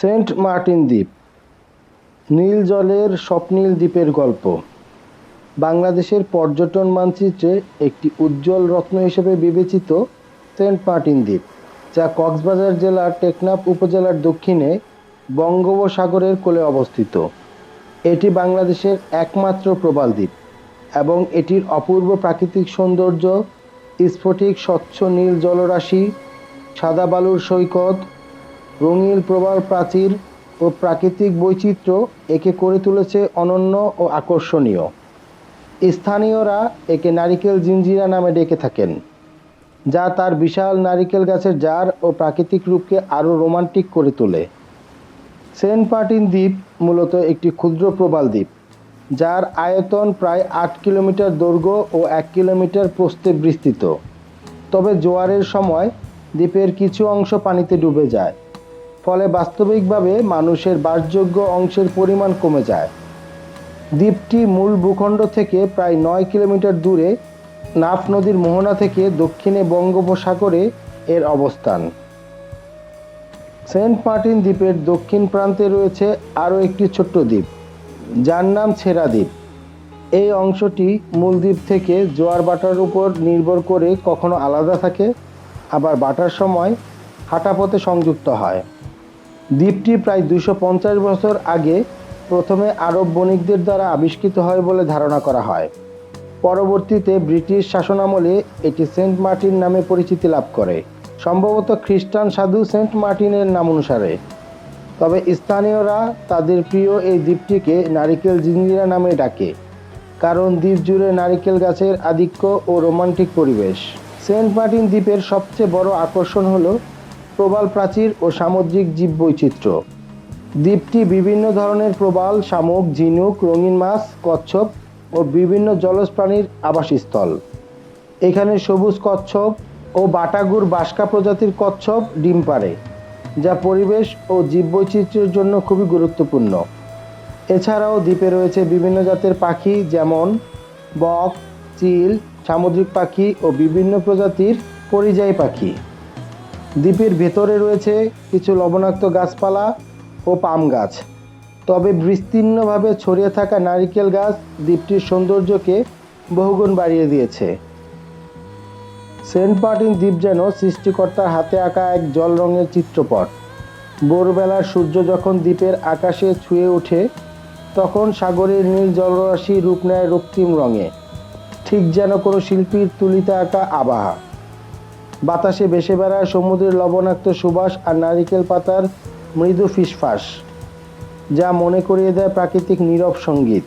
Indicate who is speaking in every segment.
Speaker 1: Saint Martin দ্বীপ, নীল জলের স্বপ্নীল দ্বীপের গল্প। বাংলাদেশের পর্যটন মানচিত্রে একটি উজ্জ্বল রত্ন হিসেবে বিবেচিত সেন্ট মার্টিন দ্বীপ, যা কক্সবাজার জেলার টেকনাফ উপজেলার দক্ষিণে বঙ্গোপসাগরের কোলে অবস্থিত। এটি বাংলাদেশের একমাত্র প্রবাল দ্বীপ এবং এটির অপূর্ব প্রাকৃতিক সৌন্দর্য, স্ফটিক স্বচ্ছ নীল জলরাশি, সাদা বালুর সৈকত রঙিন প্রবাল প্রাচীর ও প্রাকৃতিক বৈচিত্র্য একে করে তুলেছে অনন্য ও আকর্ষণীয়। স্থানীয়রা একে নারিকেল জিঞ্জিরা নামে ডেকে থাকেন, যা তার বিশাল নারিকেল গাছের জার ও প্রাকৃতিক রূপকে আরও রোমান্টিক করে তোলে। সেন্ট মার্টিন দ্বীপ মূলত একটি ক্ষুদ্র প্রবাল দ্বীপ, যার আয়তন প্রায় আট কিলোমিটার দৈর্ঘ্য ও এক কিলোমিটার প্রস্থে বিস্তৃত। তবে জোয়ারের সময় দ্বীপের কিছু অংশ পানিতে ডুবে যায়। ফলে বাস্তবিকভাবে মানুষের বাসযোগ্য অংশের পরিমাণ কমে যায়। দ্বীপটি মূল ভূখণ্ড থেকে প্রায় নয় কিলোমিটার দূরে নাফ নদীর মোহনা থেকে দক্ষিণে বঙ্গোপসাগরে এর অবস্থান। সেন্ট মার্টিন দ্বীপের দক্ষিণ প্রান্তে রয়েছে আরও একটি ছোট্ট দ্বীপ, যার নাম ছেড়া দ্বীপ। এই অংশটি মূল দ্বীপ থেকে জোয়ার বাটার উপর নির্ভর করে কখনো আলাদা থাকে, আবার বাটার সময় হাঁটা পথে সংযুক্ত হয়। দ্বীপটি প্রায় দুশো বছর আগে প্রথমে আরব বণিকদের দ্বারা আবিষ্কৃত হয় বলে ধারণা করা হয়। পরবর্তীতে ব্রিটিশ শাসনামলে এটি সেন্ট মার্টিন নামে পরিচিতি লাভ করে। সম্ভবত খ্রিস্টান সাধু সেন্ট মার্টিনের নাম অনুসারে। তবে স্থানীয়রা তাদের প্রিয় এই দ্বীপটিকে নারিকেল জিঞ্জিরা নামে ডাকে, কারণ দ্বীপ জুড়ে নারিকেল গাছের আধিক্য ও রোমান্টিক পরিবেশ। সেন্ট মার্টিন দ্বীপের সবচেয়ে বড় আকর্ষণ হলো প্রবাল প্রাচীর ও সামুদ্রিক জীববৈচিত্র্য। দ্বীপটি বিভিন্ন ধরনের প্রবাল, শামুক, ঝিনুক, রঙিন মাছ, কচ্ছপ ও বিভিন্ন জলজ প্রাণীর আবাসস্থল। এখানে সবুজ কচ্ছপ ও বাটাগুর বাসকা প্রজাতির কচ্ছপ ডিম পাড়ে, যা পরিবেশ ও জীববৈচিত্র্যের জন্য খুবই গুরুত্বপূর্ণ। এছাড়াও দ্বীপে রয়েছে বিভিন্ন জাতের পাখি যেমন বক, চিল, সামুদ্রিক পাখি ও বিভিন্ন প্রজাতির পরিযায়ী পাখি। দ্বীপের ভেতরে রয়েছে কিছু লবণাক্ত গাছপালা ও পাম গাছ। তবে বিস্তীর্ণভাবে ছড়িয়ে থাকা নারিকেল গাছ দ্বীপটির সৌন্দর্যকে বহুগুণ বাড়িয়ে দিয়েছে। সেন্ট মার্টিন দ্বীপ যেন সৃষ্টিকর্তার হাতে আঁকা এক জল রঙের চিত্রপট। ভোরবেলার সূর্য যখন দ্বীপের আকাশে ছুঁয়ে ওঠে, তখন সাগরের নীল জলরাশি রূপ নেয় রক্তিম রঙে। ঠিক যেন কোনো শিল্পীর তুলিতে আঁকা আবাহা বাতাসে ভেসে বেড়ায় সমুদ্রের লবণাক্ত সুবাস আর নারিকেল পাতার মৃদু ফিসফাস, যা মনে করিয়ে দেয় প্রাকৃতিক নীরব সংগীত।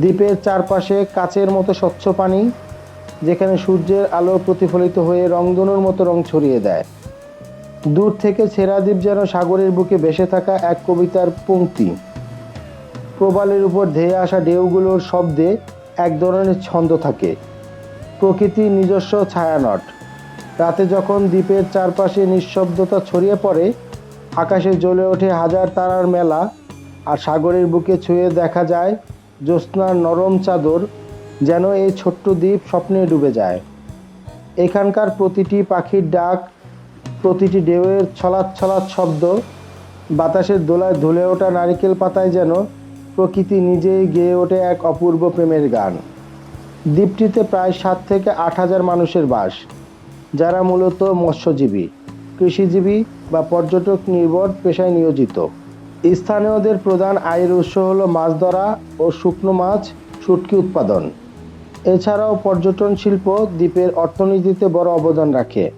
Speaker 1: দ্বীপের চারপাশে কাচের মতো স্বচ্ছ পানি, যেখানে সূর্যের আলো প্রতিফলিত হয়ে রংধনুর মতো রং ছড়িয়ে দেয়। দূর থেকে ছেঁড়া দ্বীপ যেন সাগরের বুকে ভেসে থাকা এক কবিতার পংক্তি প্রবালের উপর ধেয়ে আসা ঢেউগুলোর শব্দে এক ধরনের ছন্দ থাকে। প্রকৃতির নিজস্ব ছায়ানট। রাতে যখন দ্বীপের চারপাশে নিঃশব্দতা ছড়িয়ে পড়ে, আকাশে জ্বলে ওঠে হাজার তারার মেলা আর সাগরের বুকে ছুঁয়ে দেখা যায় জ্যোৎস্নার নরম চাদর যেন এই ছোট্ট দ্বীপ স্বপ্নে ডুবে যায়। এখানকার প্রতিটি পাখির ডাক, প্রতিটি ঢেউয়ের ছলাৎ ছলাৎ শব্দ, বাতাসের দোলায় ধুলে ওঠা নারিকেল পাতায় যেন প্রকৃতি নিজেই গেয়ে ওঠে এক অপূর্ব প্রেমের গান। দ্বীপটিতে প্রায় সাত থেকে আট হাজার মানুষের বাস। যারা মূলত মৎস্যজীবী, কৃষিজীবী বা পর্যটক নির্ভর পেশায় নিয়োজিত। স্থানীয়দের প্রধান আয়ের উৎস হল মাছ ধরা ও শুকনো মাছ, শুটকি উৎপাদন। এছাড়াও পর্যটন শিল্প দ্বীপের অর্থনীতিতে বড় অবদান রাখে।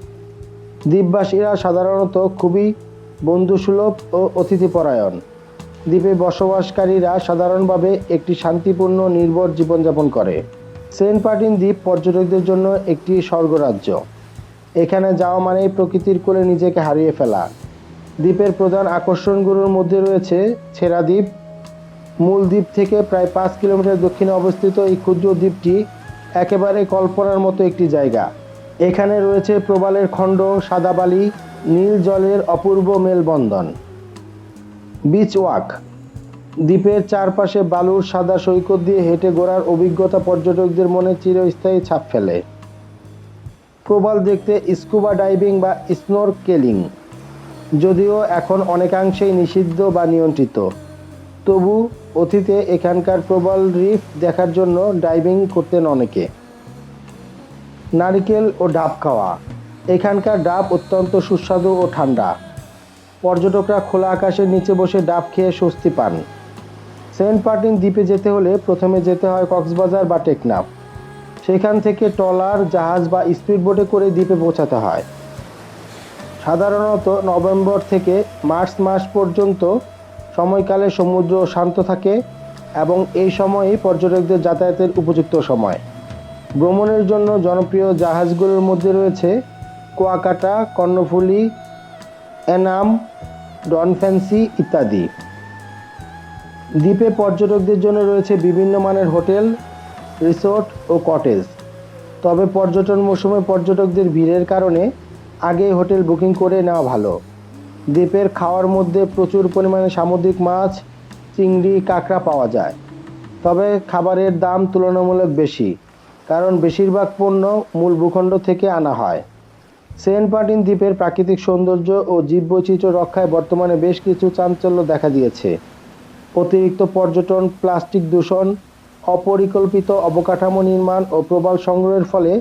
Speaker 1: দ্বীপবাসীরা সাধারণত খুবই বন্ধুসুলভ ও অতিথিপরায়ণ। দ্বীপে বসবাসকারীরা সাধারণভাবে একটি শান্তিপূর্ণ, নির্ভর জীবনযাপন করে। সেন্ট পার্টিন দ্বীপ পর্যটকদের জন্য একটি স্বর্গরাজ্য। এখানে যাওয়া মানেই প্রকৃতির কোলে নিজেকে হারিয়ে ফেলা। দ্বীপের প্রধান আকর্ষণগুলোর মধ্যে রয়েছে ছেড়া দ্বীপ। মূল দ্বীপ থেকে প্রায় পাঁচ কিলোমিটার দক্ষিণে অবস্থিত এই ক্ষুদ্র দ্বীপটি একেবারে কল্পনার মতো একটি জায়গা। এখানে রয়েছে প্রবালের খণ্ড সাদা বালি নীল জলের অপূর্ব মেলবন্ধন। Beach walk. দ্বীপের চারপাশে বালুর সাদা সৈকত দিয়ে হেঁটে ঘোরার অভিজ্ঞতা পর্যটকদের মনে চিরস্থায়ী ছাপ ফেলে। প্রবাল দেখতে স্কুবা ডাইভিং বা স্নোরকেলিং, যদিও এখন অনেকাংশেই নিষিদ্ধ বা নিয়ন্ত্রিত। তবু অতীতে এখানকার প্রবল রিফ দেখার জন্য ডাইভিং করতেন অনেকে। নারিকেল ও ডাব খাওয়া। এখানকার ডাব অত্যন্ত সুস্বাদু ও ঠান্ডা। পর্যটকরা খোলা আকাশের নিচে বসে ডাব খেয়ে স্বস্তি পান। সেন্ট মার্টিন দ্বীপে যেতে হলে প্রথমে যেতে হয় কক্সবাজার বা টেকনাফ। সেখান থেকে ট্রলার, জাহাজ বা স্পিড বোটে করে দ্বীপে পৌঁছাতে হয়। সাধারণত নভেম্বর থেকে মার্চ মাস পর্যন্ত সময়কালে সমুদ্র শান্ত থাকে এবং এই সময়ই পর্যটকদের যাতায়াতের উপযুক্ত সময়। ভ্রমণের জন্য জনপ্রিয় জাহাজগুলোর মধ্যে রয়েছে কুয়াকাটা, কর্ণফুলি, এনাম ডনফ্যান্সি ইত্যাদি। দ্বীপে পর্যটকদের জন্য রয়েছে বিভিন্ন মানের হোটেল রিসোর্ট ও কটেজ। তবে পর্যটন মৌসুমে পর্যটকদের ভিড়ের কারণে আগেই হোটেল বুকিং করে নেওয়া ভালো। দ্বীপের খাওয়ার মধ্যে প্রচুর পরিমাণে সামুদ্রিক মাছ, চিংড়ি, কাঁকড়া পাওয়া যায়। তবে খাবারের দাম তুলনামূলক বেশি, কারণ বেশিরভাগ পণ্য মূল ভূখণ্ড থেকে আনা হয়। সেন্ট মার্টিন দ্বীপের প্রাকৃতিক সৌন্দর্য ও জীববৈচিত্র্য রক্ষায় বর্তমানে বেশ কিছু চাঞ্চল্য দেখা দিয়েছে। অতিরিক্ত পর্যটন, প্লাস্টিক দূষণ অপরিকল্পিত অবকাঠামো নির্মাণ ও প্রবাল সংগ্রহের ফলে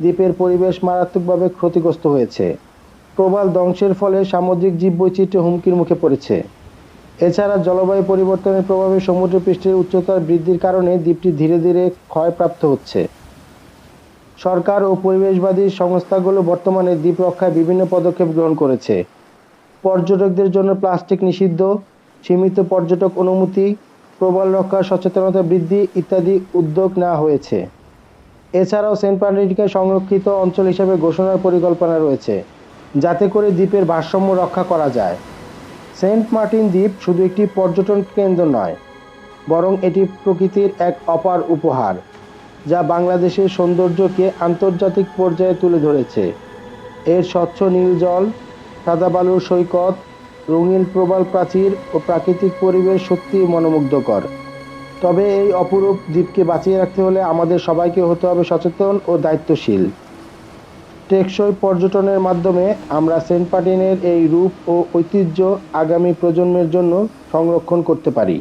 Speaker 1: দ্বীপের পরিবেশ মারাত্মকভাবে ক্ষতিগ্রস্ত হয়েছে। প্রবাল ধ্বংসের ফলে সামুদ্রিক জীববৈচিত্র্য হুমকির মুখে পড়েছে। এছাড়া জলবায়ু পরিবর্তনের প্রভাবে সমুদ্রপৃষ্ঠের উচ্চতার বৃদ্ধির কারণে দ্বীপটি ধীরে ধীরে ক্ষয়প্রাপ্ত হচ্ছে। সরকার ও পরিবেশবাদী সংস্থাগুলো বর্তমানে দ্বীপ রক্ষায় বিভিন্ন পদক্ষেপ গ্রহণ করেছে। পর্যটকদের জন্য প্লাস্টিক নিষিদ্ধ, সীমিত পর্যটক অনুমতি প্রবাল রক্ষা, সচেতনতা বৃদ্ধি ইত্যাদি উদ্যোগ নেওয়া হয়েছে। এছাড়াও সেন্ট মার্টিনকে সংরক্ষিত অঞ্চল হিসেবে ঘোষণার পরিকল্পনা রয়েছে, যাতে করে দ্বীপের ভারসাম্য রক্ষা করা যায়। সেন্ট মার্টিন দ্বীপ শুধু একটি পর্যটন কেন্দ্র নয়, বরং এটি প্রকৃতির এক অপার উপহার, যা বাংলাদেশের সৌন্দর্যকে আন্তর্জাতিক পর্যায়ে তুলে ধরেছে। এর স্বচ্ছ নীল জল, সাদা বালুর সৈকত রঙিন, প্রবাল প্রাচীর ও প্রাকৃতিক পরিবেশ সত্যিই মনোমুগ্ধকর। তবে এই অপরূপ দ্বীপকে বাঁচিয়ে রাখতে হলে আমাদের সবাইকে হতে হবে সচেতন ও দায়িত্বশীল। টেকসই পর্যটনের মাধ্যমে আমরা সেন্ট পার্টিনের এই রূপ ও ঐতিহ্য আগামী প্রজন্মের জন্য সংরক্ষণ করতে পারি।